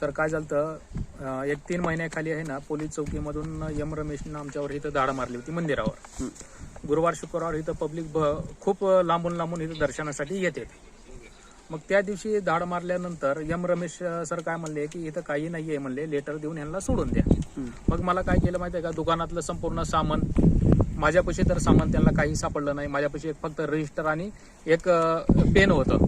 Sir काय झालं तर एक तीन महिन्याखाली आहे ना पोलीस चौकीमधून यम रमेशनं आमच्यावर इथं धाड मारली होती मंदिरावर. गुरुवार शुक्रवार इथं पब्लिक खूप लांबून लांबून इथं दर्शनासाठी येते. मग त्या दिवशी धाड मारल्यानंतर यम रमेश सर काय म्हणले की इथं काही नाही आहे म्हणले लेटर देऊन ह्यांना सोडून द्या. मग मला काय केलं माहिती आहे का दुकानातलं संपूर्ण सामान माझ्यापाशी तर सामान त्यांना काही सापडलं नाही माझ्यापाशी एक फक्त रजिस्टर आणि एक पेन होतं.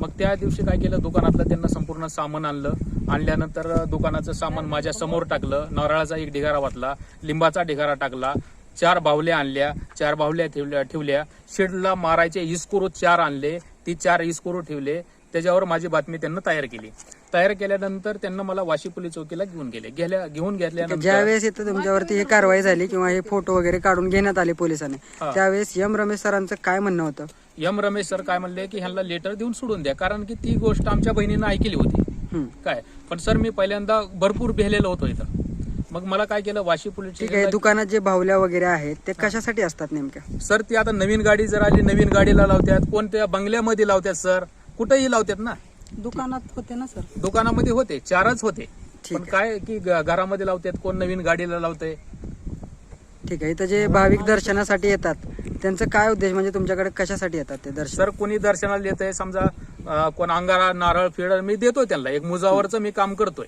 मग त्या दिवशी काय केलं दुकानातलं त्यांना संपूर्ण सामान आणलं आणल्यानंतर दुकानाचं सामान माझ्यासमोर टाकलं. नारळाचा एक ढिगारा वाटला. लिंबाचा ढिगारा टाकला. चार बाहुल्या आणल्या. चार बाहुल्या ठेवल्या ठेवल्या. शेडला मारायचे इस्कुरू चार आणले. ती चार इस्कुरू ठेवले. त्याच्यावर माझी बातमी त्यांना तयार केली. तयार केल्यानंतर त्यांना मला वाशी पोलीस चौकीला घेऊन गेले. गेल्या घेऊन घेतल्यानंतर वेळेस इथं तुमच्यावरती ही कारवाई झाली किंवा हे फोटो वगैरे काढून घेण्यात आले पोलिसांनी. त्यावेळेस यम रमेश सरांचं काय म्हणणं होतं? यम रमेश सर काय म्हणले की ह्यांना लेटर देऊन सोडून द्या. कारण की ती गोष्ट आमच्या बहिणीनं ऐकली होती. काय? पण सर मी पहिल्यांदा भरपूर भेलेलो होतो इथं. मग मला काय केलं वाशी पोलीस ठीक आहे स्टेशनला- दुकानात जे बाहुल्या वगैरे आहेत ते कशासाठी असतात नेमक्या? सर ती आता नवीन गाडी जर आली नवीन गाडीला लावतात कोणत्या बंगल्यामध्ये लावतात सर? कुठेही लावतात ना? दुकानात होते ना सर. दुकानामध्ये होते चारच होते. ठीक पण आहे. काय की ग- घरामध्ये लावतात कोण नवीन गाडीला लावतंय? ठीक आहे इथं जे भाविक दर्शनासाठी येतात त्यांचं काय उद्देश? म्हणजे तुमच्याकडे कशासाठी येतात ते दर्शन? सर कोणी दर्शनाला येत आहे समजा कोण अंगारा नारळ फिळ मी देतोय त्यांना. एक मुजावरचं मी काम करतोय.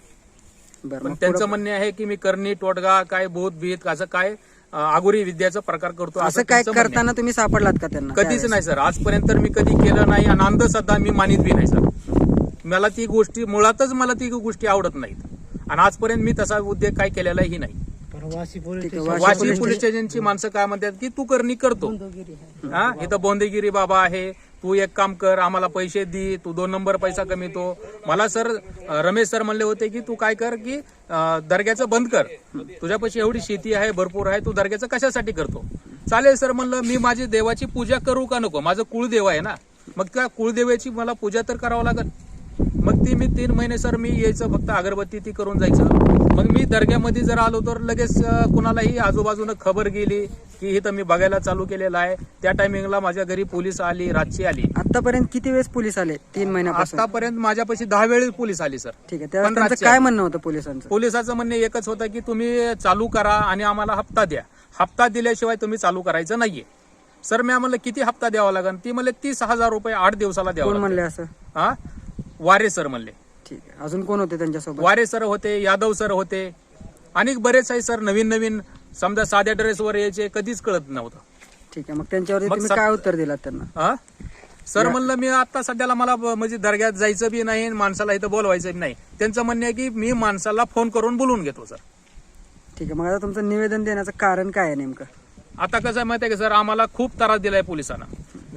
बरं पण मग त्यांचं पुढं- म्हणणे आहे की मी करणी टोटगा काय भूत भीत असं काय अं, आगोरी विद्याचा प्रकार करतो असं काय त्यांचं म्हणणं आहे. करताना तुम्ही सापडलात का त्यांना? कधीच त्यावेळेस? नाही सर. आजपर्यंत तर मी कधी केलं नाही आणि अंधश्रद्धा मी मानित बी नाही सर. मला ती गोष्टी मुळातच मला ती गोष्टी आवडत नाहीत. आणि आजपर्यंत मी तसा उद्योग काय केलेलाही नाही. ठीक आहे, वाशी वाशी पोलीस पोलीस स्टेशनची माणसं काय म्हणतात की तू करणी करतो. हा? इथं बोंदेगिरी बाबा आहे तू एक काम कर आम्हाला पैसे दे तू दोन नंबर पैसा कमीतो मला सर रमेश सर म्हणले होते की तू काय कर की दर्ग्याचं बंद कर. तुझ्यापाशी एवढी शेती आहे भरपूर आहे तू दर्ग्याचं कशासाठी करतो? चालेल सर म्हणलं मी माझी देवाची पूजा करू का नको? माझं कुळदेव आहे ना. मग त्या कुळदेवाची मला पूजा तर करावं लागेल. मग ती मी तीन महिने सर मी यायचं फक्त अगरबत्ती ती करून जायचं. मग मी दर्ग्यामध्ये जर आलो तर लगेच कुणालाही आजूबाजूनं खबर गेली की इथं मी बघायला चालू केलेलं आहे. त्या टायमिंगला माझ्या घरी पोलीस आली रातची आली. आतापर्यंत किती वेळेस पोलीस आले? तीन महिन्यापासून. आतापर्यंत माझ्यापाशी दहा वेळेस पोलीस आली सर. ठीक आहे पण काय म्हणणं होतं पोलिसांचं? पोलिसाचं म्हणणे एकच होतं की तुम्ही चालू करा आणि आम्हाला हप्ता द्या. हप्ता दिल्याशिवाय तुम्ही चालू करायचं नाहीये. सर मी आम्हाला किती हप्ता द्यावा लागेल ती म्हणले तीस हजार रुपये आठ दिवसाला द्यावा. म्हणले असं? हा वारे सर म्हणले. ठीक आहे. अजून कोण होते त्यांच्यासोबत? वारे सर होते यादव सर होते. आणि बरेच आहे सर नवीन नवीन समजा साध्या ड्रेसवर यायचे कधीच कळत नव्हतं. ठीक आहे. मग त्यांच्यावरती मग तुम्ही सर- काय उत्तर दिलात त्यांना? हा सर म्हणलं मी आता सध्याला मला ब- म्हणजे दर्ग्यात जायचं बी नाही आणि माणसाला इथं बोलवायचं बी नाही. त्यांचं म्हणणं आहे की मी माणसाला फोन करून बोलवून घेतो सर. ठीक आहे. मग आता तुमचं निवेदन देण्याचं कारण काय आहे नेमकं? आता कसं आहे माहिती आहे का सर? आम्हाला खूप त्रास दिलाय पोलिसांना.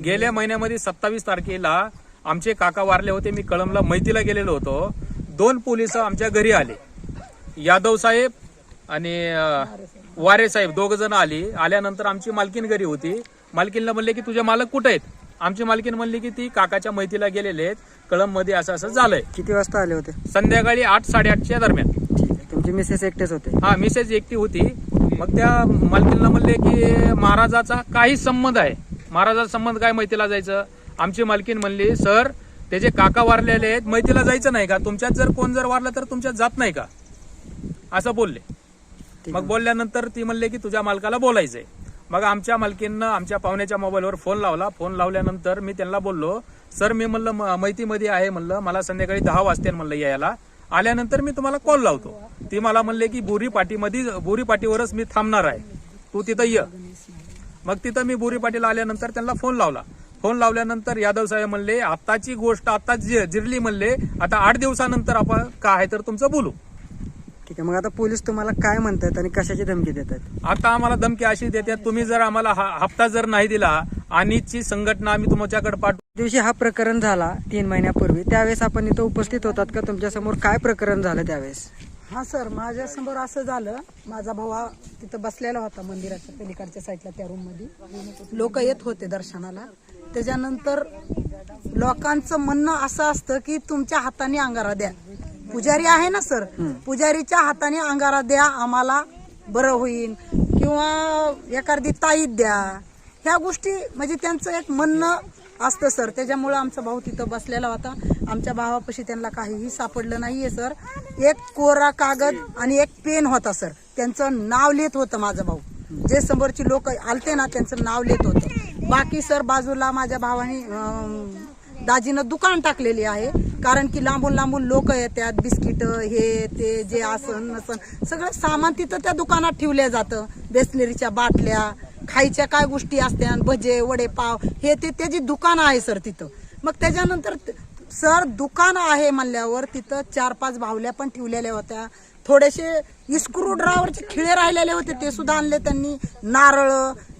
गेल्या महिन्यामध्ये सत्तावीस तारखेला आमचे काका वारले होते मी कळमला मैतीला गेलेलो होतो. दोन पोलीस आमच्या घरी आले. यादव साहेब आणि वारे साहेब दोघ जण आली. आल्यानंतर आमची मालकीन घरी होती. मालकीनला म्हणले की तुझे मालक कुठे आहेत? आमची मालकीन म्हणली की ती काकाच्या मैतीला गेलेले आहेत. कळममध्ये असं असं झालंय. किती वाजता आले होते? संध्याकाळी आठ साडेआठच्या दरम्यान. तुमची मिसेस एकटेच होते. हा मिसेस एकटी होती. मग त्या मालकीला म्हणले की महाराजाचा काही संबंध आहे. महाराजाचा संबंध काय मैतीला जायचं? आमची मालकीन म्हणली सर त्याचे काका वारलेले आहेत मैतीला जायचं नाही का? तुमच्यात जर कोण जर वारलं तर तुमच्यात जात नाही का? असं बोलले. मग. बोलल्यानंतर ती म्हणले की तुझ्या मालकाला बोलायचंय. मग आमच्या मालकीनं आमच्या पाहुण्याच्या मोबाईलवर फोन लावला. फोन लावल्यानंतर मी त्यांना बोललो सर मी म्हणलं मैतीमध्ये आहे म्हणलं मला संध्याकाळी दहा वाजता म्हणलं यायला. आल्यानंतर मी तुम्हाला कॉल लावतो. ती मला म्हणले की बोरी पाटीमध्ये बोरी पाटीवरच मी थांबणार आहे. तू तिथं ये. मग तिथं मी बोरी पाटीला आल्यानंतर त्यांना फोन लावला. फोन लावल्यानंतर यादव साहेब म्हणले आताची गोष्ट आता जि- जिरली म्हणले आता आठ दिवसानंतर आपण काय आहे तर तुमचं बोलू. ठीक आहे मग आता पोलीस तुम्हाला काय म्हणतात आणि कशाची धमकी देत आहेत आता आम्हाला धमकी अशी देतात तुम्ही जर आम्हाला हा- हप्ता जर नाही दिला आणिची संघटना आम्ही तुमच्याकडे पाठवू दिवशी हा प्रकरण झाला तीन महिन्यापूर्वी त्यावेळेस आपण इथं उपस्थित होतात का? तुमच्यासमोर काय प्रकरण झालं त्यावेळेस? हा सर माझ्यासमोर असं झालं. माझा भाऊ हा तिथं बसलेला होता मंदिराच्या पलीकडच्या साईडला त्या रूममध्ये लोक येत होते दर्शनाला. त्याच्यानंतर लोकांचं म्हणणं असं असतं की तुमच्या हाताने अंगारा द्या. पुजारी आहे ना सर? पुजारीच्या हाताने अंगारा द्या आम्हाला बरं होईल. किंवा एखादी ताईत द्या. ह्या गोष्टी म्हणजे त्यांचं एक म्हणणं असतं सर. त्याच्यामुळं आमचा भाऊ तिथं बसलेला होता. आमच्या भावापाशी त्यांना काहीही सापडलं नाहीये सर. एक कोरा कागद आणि एक पेन होता सर. त्यांचं नाव लिहित होतं माझं भाऊ. जे समोरची लोक आलते ना त्यांचं नाव लिहित होतं. बाकी सर बाजूला माझ्या भावाने दाजीनं दुकान टाकलेली आहे. कारण की लांबून लांबून लोक येतात बिस्किट हे ते जे आसन नसन सगळं सामान तिथं त्या दुकानात ठेवलं जातं. बेसलेरीच्या बाटल्या खायच्या काय गोष्टी असत्या भजे वडे पाव हे ते त्याची दुकान आहे सर तिथं. मग त्याच्यानंतर सर दुकान आहे म्हणल्यावर तिथं चार पाच बाहुल्या पण ठेवलेल्या होत्या. थोडेसे स्क्रू ड्रायव्हरचे खिळे राहिलेले होते ते सुद्धा आणले त्यांनी. नारळ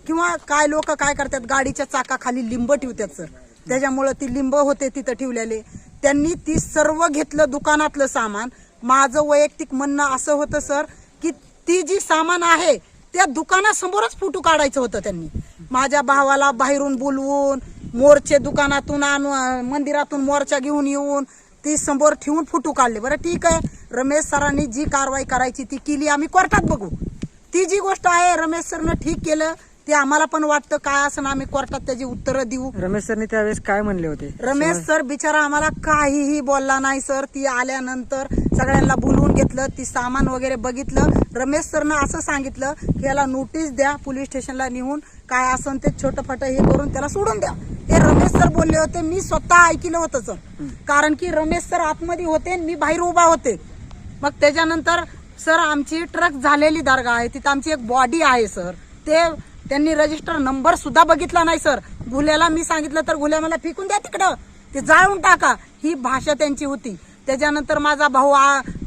किंवा काय लोक काय करतात गाडीच्या चाकाखाली लिंब ठेवतात सर. त्याच्यामुळं ती लिंब होते तिथं ठेवलेले. त्यांनी ती सर्व घेतलं दुकानातलं सामान. माझं वैयक्तिक म्हणणं असं होतं सर की ती जी सामान आहे त्या दुकानासमोरच फोटो काढायचं होतं त्यांनी. माझ्या भावाला बाहेरून बोलवून मोरचे दुकानातून आणून मंदिरातून मोर्चा घेऊन येऊन ती समोर ठेवून फोटो काढले. बरं ठीक आहे. रमेश सरांनी जी कारवाई करायची ती केली आम्ही कोर्टात बघू. ती जी गोष्ट आहे रमेश सरनं ठीक केलं. ते आम्हाला पण वाटतं काय असं आम्ही कोर्टात त्याची उत्तरं देऊ. रमेश सरनी त्यावेळेस काय म्हणले होते? रमेश सर बिचारा आम्हाला काहीही बोलला नाही सर. ती आल्यानंतर सगळ्यांना बोलवून घेतलं ती सामान वगैरे बघितलं. रमेश सरनं असं सांगितलं की याला नोटीस द्या पोलीस स्टेशनला नेऊन काय असं ते छोटं फट हे करून त्याला सोडून द्या. हे रमेश सर बोलले होते मी स्वतः ऐकलं होतं सर. कारण की रमेश सर आतमध्ये होते आणि मी बाहेर उभा होते. मग त्याच्यानंतर सर आमची ट्रक झालेली दर्गा आहे तिथं आमची एक बॉडी आहे सर. ते त्यांनी रजिस्टर नंबर सुद्धा बघितला नाही सर गुल्याला मी सांगितलं तर गुल्या मला फेकून द्या तिकडं. ते जाळून टाका. ही भाषा त्यांची होती. त्याच्यानंतर माझा भाऊ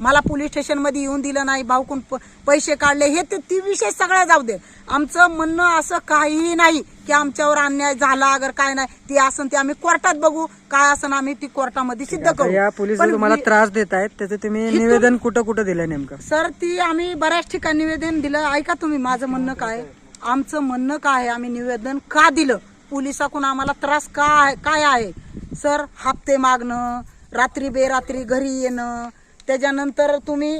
मला पोलीस स्टेशनमध्ये येऊन दिलं नाही भाऊकून पैसे काढले. हे ते ती विषय सगळा जाऊ दे. आमचं म्हणणं असं काहीही नाही की आमच्यावर अन्याय झाला अगर काय नाही ती असं ते आम्ही कोर्टात बघू. काय असं आम्ही ती कोर्टामध्ये सिद्ध करू. या पोलीस तुम्हाला त्रास देत आहेत त्याचं तुम्ही निवेदन कुठं कुठं दिलं नेमकं? सर ती आम्ही बऱ्याच ठिकाणी निवेदन दिलं. ऐका तुम्ही माझं म्हणणं काय? आमचं म्हणणं काय आहे? आम्ही निवेदन का दिलं? पोलिसाकडून आम्हाला त्रास का काय आहे? सर हप्ते मागणं रात्री बेरात्री घरी येणं त्याच्यानंतर तुम्ही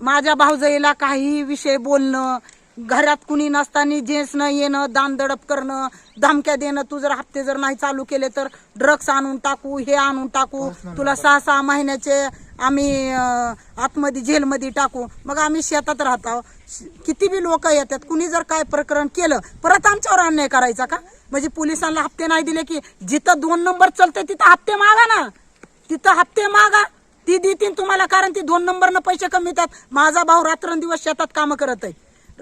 माझ्या भाऊजाईला काही विषय बोलणं घरात कुणी नसताना जेन्स न येणं दानदडप करणं धमक्या देणं तू जर हप्ते जर नाही चालू केले तर ड्रग्स आणून टाकू हे आणून टाकू तुला सहा सहा महिन्याचे आम्ही आतमध्ये जेलमध्ये टाकू. मग आम्ही शेतात राहतो. किती बी लोक येतात कुणी जर काय प्रकरण केलं परत आमच्यावर अन्याय करायचा का? म्हणजे पोलिसांना हप्ते नाही दिले की जिथं दोन नंबर चालतंय तिथं हप्ते मागा ना. तिथं हप्ते मागा. ती देतील तुम्हाला कारण ती दोन नंबरनं पैसे कमी येतात. माझा भाऊ रात्रंदिवस शेतात कामं करत आहे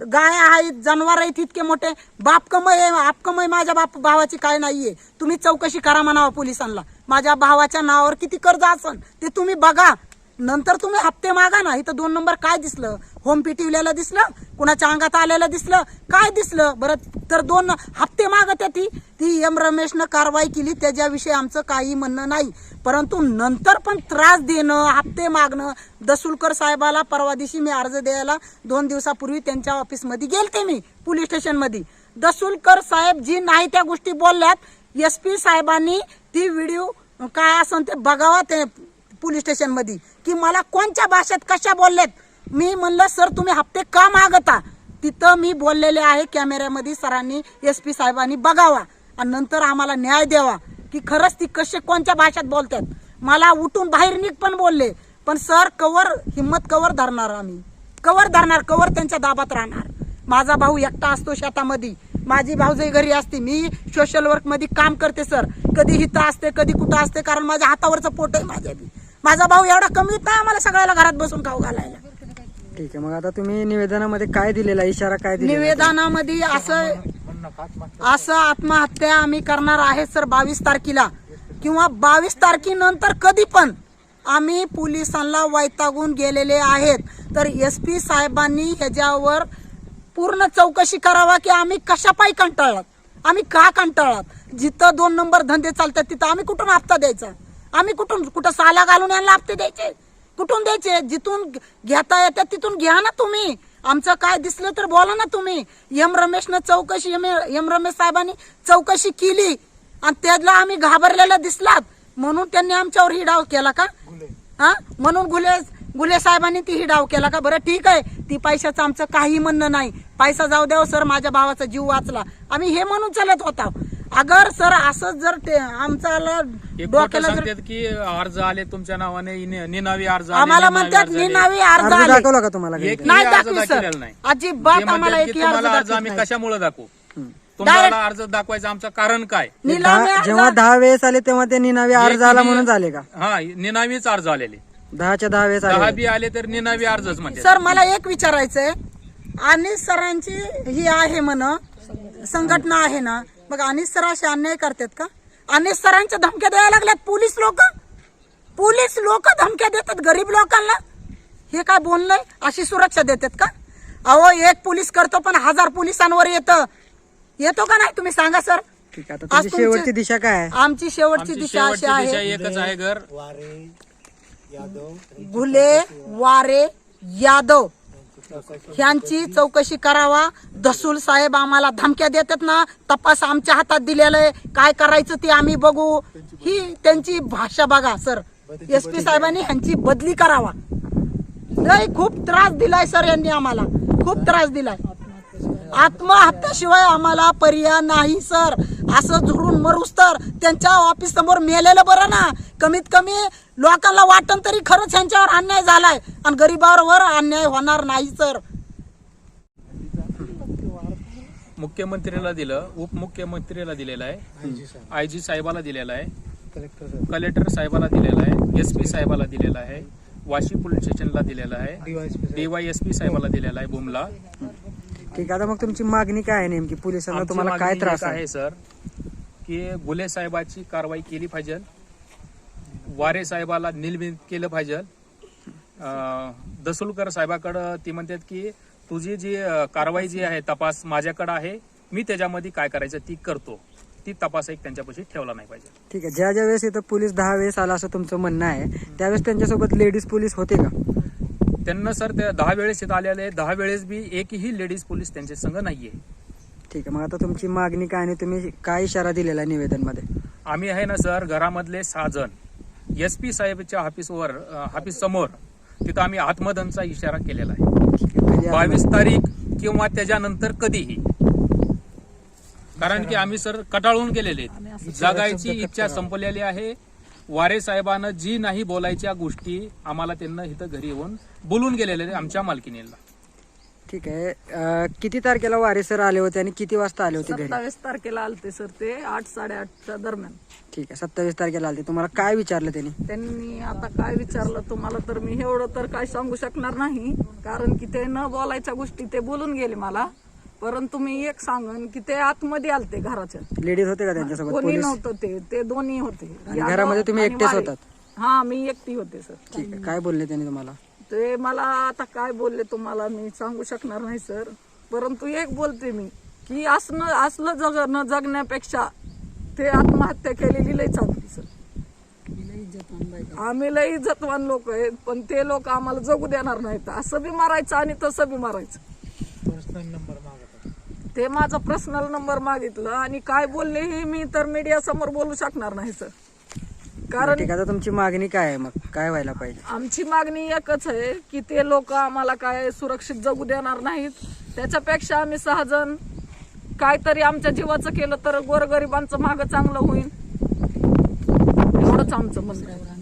गाय आहेत जनावर आहेत इतके मोठे. बाप कमय आहे आप कमय माझ्या बाप भावाची काय नाहीये. तुम्ही चौकशी करा म्हणावं पोलिसांना. माझ्या भावाच्या नावावर किती कर्ज असन ते तुम्ही बघा. नंतर तुम्ही हप्ते मागा ना. इथं दोन नंबर काय दिसलं? होम पिटिवलेलं दिसलं कुणाच्या अंगात आलेलं दिसलं काय दिसलं? बरं तर दोन हप्ते मागत ती. ती एम रमेशनं कारवाई केली त्याच्याविषयी आमचं काही म्हणणं नाही. परंतु नंतर पण त्रास देणं हप्ते मागणं दसुलकर साहेबाला परवा दिवशी मी अर्ज द्यायला दोन दिवसापूर्वी त्यांच्या ऑफिसमध्ये गेलते मी पोलीस स्टेशनमध्ये. दसुलकर साहेब जी नाही त्या गोष्टी बोलल्यात एस पी साहेबांनी ती व्हिडिओ काय असं ते बघावा ते पोलीस स्टेशनमध्ये की मला कोणत्या भाषेत कशा बोललेत? मी म्हणलं सर तुम्ही हप्ते का मागता? तिथं मी बोललेले आहे कॅमेऱ्यामध्ये सरांनी एस पी साहेबांनी बघावा. आणि नंतर आम्हाला न्याय द्यावा की खरंच ती कसे कोणत्या भाषेत बोलतात. मला उठून बाहेर निघ पण बोलले पण सर कवर हिम्मत कवर धरणार आम्ही. कवर धरणार कवर त्यांच्या दाबात राहणार. माझा भाऊ एकटा असतो शेतामध्ये. माझी भाऊजाई घरी असते. मी सोशल वर्कमध्ये काम करते सर. कधी हिथं असते कधी कुठं असते कारण माझ्या हातावरचं पोट आहे माझ्या बी माझा भाऊ एवढा कमी नाही आम्हाला सगळ्याला घरात बसून खाऊ घालायला. ठीक आहे मग आता तुम्ही निवेदनामध्ये काय दिलेला इशारा काय दिलेला निवेदनामध्ये असं असं आत्महत्या आम्ही करणार आहे सर बावीस तारखेला. किंवा बावीस तारखेनंतर कधी पण आम्ही पोलिसांना वैतागून गेलेले आहेत. तर एस पी साहेबांनी ह्याच्यावर पूर्ण चौकशी करावा की आम्ही कशापायी कंटाळलात? आम्ही का कंटाळलात? जिथं दोन नंबर धंदे चालतात तिथं आम्ही कुठून हप्ता द्यायचा? आम्ही कुठून कुठं साला घालून यांना हप्ते द्यायचे? कुठून द्यायचे? जिथून घेता येतात तिथून घ्या ना तुम्ही. आमचं काय दिसलं तर बोला ना तुम्ही. एम रमेशनं चौकशी एम एम रमेश साहेबांनी चौकशी केली आणि त्याला आम्ही घाबरलेला दिसलात. म्हणून त्यांनी आमच्यावर ही डाव केला का? हा? म्हणून गुले गुले साहेबांनी ती ही डाव केला का? बरं ठीक आहे. ती पैशाचं आमचं काही म्हणणं नाही. पैसा जाऊ द्याव सर माझ्या भावाचा जीव वाचला. आम्ही हे म्हणून चालत होता. अगर सर असं जर ते आमचाला एक खोटं डोक्याला जर सांगतात की अर्ज आले तुमच्या नावाने निनावी अर्ज आले, आम्हाला निनावी म्हणतात अर्ज आले. निनावी अर्ज अर्ज आले. दाखवला का तुम्हाला? एक नाही अर्ज दाखवी दाखवलेला सर. नाही. अजिबात आम्हाला म्हणतात की एकही अर्ज तुम्हाला अर्ज दाखवत आम्ही नाही. कशामुळे दाखवू. तुम्हाला अर्ज दाखवायचं आमचं कारण काय? निलामी दहा- अर्ज- जेव्हा दहा वेळेस आले तेव्हा ते निनावी अर्ज आला म्हणून झाले का? हा निनावीच अर्ज आलेले. दहाच्या दहा वेळेस दहा आले बी आले तर निनावी अर्जच म्हणजे सर मला एक विचारायचंय. अनिस सरांची ही आहे म्हण. संघटना आहे ना मग अनिस सर असे अन्याय करतात का? अनिस सरांच्या धमक्या द्यायला लागल्यात पोलीस लोक? पोलीस लोक धमक्या देतात गरीब लोकांना? हे काय बोलणंय अशी सुरक्षा देतात का? अहो एक पोलीस करतो पण हजार पोलिसांवर येतं. येतो का नाही तुम्ही सांगा सर? ठीक आहे आता आज तुमची तुमचे- शेवटची दिशा काय आहे? आमची शेवटची आमची दिशा अशी शेवटची दिशा आहे एकच आहे घर. घुले वारे यादव. ह्यांची चौकशी करावा. दसूल साहेब आम्हाला धमक्या देतात ना. तपास आमच्या हातात दिलेलं आहे. काय करायचं ते आम्ही बघू. ही त्यांची भाषा बघा सर. एस पी साहेबांनी ह्यांची बदली करावा. लय खूप त्रास दिलाय सर यांनी आम्हाला. खूप त्रास दिलाय. आत्महत्याशिवाय आम्हाला पर्याय नाही सर. असं झुरून मरूस तर त्यांच्या ऑफिस समोर मेलेलं बरं ना. कमीत कमी लोकांना वाटण तरी खरंच यांच्यावर अन्याय झालाय. आणि गरीबावर अन्याय होणार नाही सर. मुख्यमंत्र्याला दिलं उपमुख्यमंत्र्याला दिलेलं आहे. आय जी साहेबाला दिलेला आहे. कलेक्टर साहेबाला दिलेला आहे. एस पी साहेबाला दिलेला आहे. वाशी पोलीस स्टेशनला दिलेला आहे. डीवाय एस पी साहेबाला दिलेला आहे बुमला. ठीक आहे आता मग तुमची मागणी काय आहे नेमकी? पोलिसांना तुम्हाला काय त्रास आहे? सर की गुले साहेबाची कारवाई केली पाहिजे. वारे साहेबाला निलंबित केलं पाहिजे. दसुलकर साहेबाकडं ती म्हणतात की तुझी जी कारवाई जी आहे तपास माझ्याकडे आहे मी त्याच्यामध्ये काय करायचं ती करतो. ती तपास एक त्यांच्यापाशी ठेवला नाही पाहिजे. ठीक आहे. ज्या ज्या वेळेस इथं पोलीस दहा वेळेस आला असं तुमचं म्हणणं आहे त्यावेळेस त्यांच्यासोबत लेडीज पोलीस होते का? त्यांना सर त्या दहा वेळेस इथं आलेले. दहा वेळेस बी एकही लेडीज पोलीस त्यांच्या संघ नाहीये. ठीक आहे. मग आता तुमची मागणी काय आणि तुम्ही काय इशारा दिलेला निवेदनमध्ये? आम्ही आहे ना सर घरामधले सहा जण. एस पी साहेबच्या ऑफिसवर ऑफिस समोर तिथं आम्ही आत्मदनचा इशारा केलेला आहे. बावीस तारीख किंवा त्याच्यानंतर कधीही. कारण की आम्ही सर कटाळून गेलेले. जगायची इच्छा संपलेली आहे. वारे साहेबांना जी नाही बोलायच्या गोष्टी आम्हाला त्यांना इथं घरी येऊन बोलून गेलेले आमच्या मालकीनीला ठीक आहे. अं, किती तारखेला वारे सर आले होते आणि किती वाजता आले होते घरी? सत्तावीस तारखेला आलते सर ते आठ साडेआठच्या दरम्यान. ठीक आहे सत्तावीस तारखेला आले तुम्हाला काय विचारलं त्यांनी? त्यांनी आता काय विचारलं तुम्हाला तर मी एवढं तर काय सांगू शकणार नाही कारण की ते न बोलायच्या गोष्टी ते बोलून गेले मला. परंतु मी एक सांगन की ते आतमध्ये आलते घराच्या. लेडीज होते का त्यांच्यासोबत? कोणी पोलीस? नव्हतं ते ते दोन्ही होते. आणि घरामध्ये तुम्ही आणि एकटेच वारे. होतात? हा मी एकटी होते सर. ठीक आहे काय बोलले त्यांनी तुम्हाला? ते मला आता काय बोलले तुम्हाला मी सांगू शकणार नाही सर. परंतु एक बोलते मी की असणं असलं जग न जगण्यापेक्षा ते आत्महत्या केलेली लई चांगली सर. आम्ही लई इज्जतवान लोक आहेत पण ते लोक आम्हाला जगू देणार नाहीत. असं बी मारायचं आणि तसं बी मारायचं. ते माझा पर्सनल नंबर मागितलं आणि काय बोलले हे मी तर मीडिया समोर बोलू शकणार नाही सर. कारण ठीक आहे आता तुमची मागणी काय आहे मग? काय व्हायला पाहिजे? आमची मागणी एकच आहे की ते लोक आम्हाला काय सुरक्षित जगू देणार नाहीत. त्याच्यापेक्षा आम्ही सहाजण काहीतरी आमच्या जीवाचं केलं तर गोरगरिबांचं मागं चांगलं होईल. एवढंच आमचं म्हणणं आहे.